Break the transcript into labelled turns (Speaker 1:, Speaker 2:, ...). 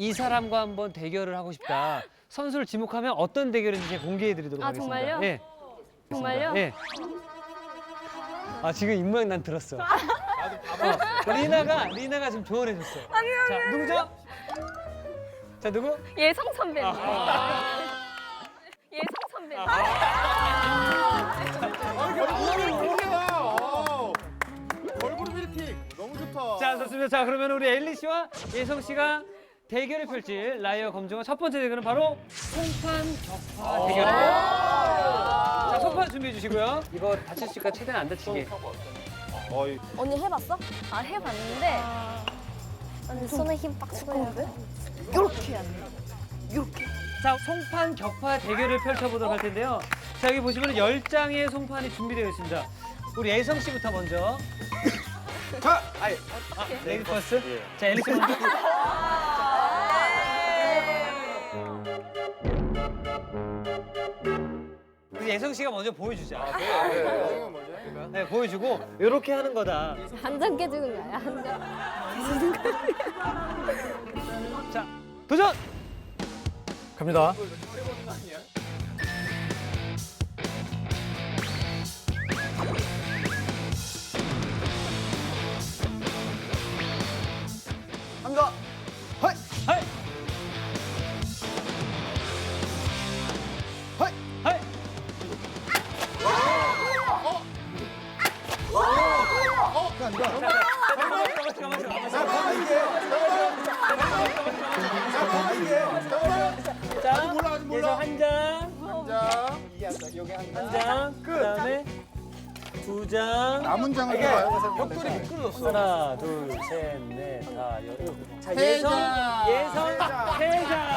Speaker 1: 이 사람과 한번 대결을 하고 싶다. 선수를 지목하면 어떤 대결인지 제가 공개해드리도록
Speaker 2: 아,
Speaker 1: 하겠습니다.
Speaker 2: 정말요?
Speaker 1: 예.
Speaker 2: 정말요?
Speaker 1: 예. 아 지금 입모양 난 들었어. 어, 리나가 리나가 지금 조언해줬어. 자 누구죠? 자 누구?
Speaker 2: 예성 선배.
Speaker 1: 아.
Speaker 2: 예성 선배.
Speaker 3: 얼굴이. 어. 얼굴이 밀틱. 너무 좋다.
Speaker 1: 자 좋습니다. 자 그러면 우리 엘리 씨와 예성 씨가 대결을 펼칠 라이어 검정어 첫 번째 대결은 바로 송판 격파 대결입니다. 자 송판 준비해 주시고요. 이거 다칠 수 있으니까 최대한 안 다치게.
Speaker 3: 어이.
Speaker 4: 언니 해봤어?
Speaker 2: 아 해봤는데
Speaker 4: 언니 손에 힘빡 주고 해야 돼?
Speaker 1: 자, 송판 격파 대결을 펼쳐보도록 할 텐데요. 자, 여기 보시면 10장의 송판이 준비되어 있습니다. 우리 예성 씨부터 먼저.
Speaker 3: 자, 아이.
Speaker 1: 아, 레디 퍼스트. 자, 엘리 씨 먼저. 예성 씨가 먼저 보여주자. 네, 보여주고 이렇게 하는 거다.
Speaker 4: 한장 깨지는 거야, 한 장.
Speaker 1: 자, 도전!
Speaker 3: 갑니다.
Speaker 1: 가만있어, 가만있어, 가만있어. 자,
Speaker 3: 몰라, 아직 몰라.
Speaker 1: 한 장.
Speaker 3: 자,
Speaker 1: 한 장, 그 다음에 두 장,
Speaker 3: 남은 장을 봐요.
Speaker 1: 벽돌이 미끄러졌어. 하나, 둘, 셋, 넷, 다, 여섯. 자,
Speaker 3: 장.
Speaker 1: 예성 세 장.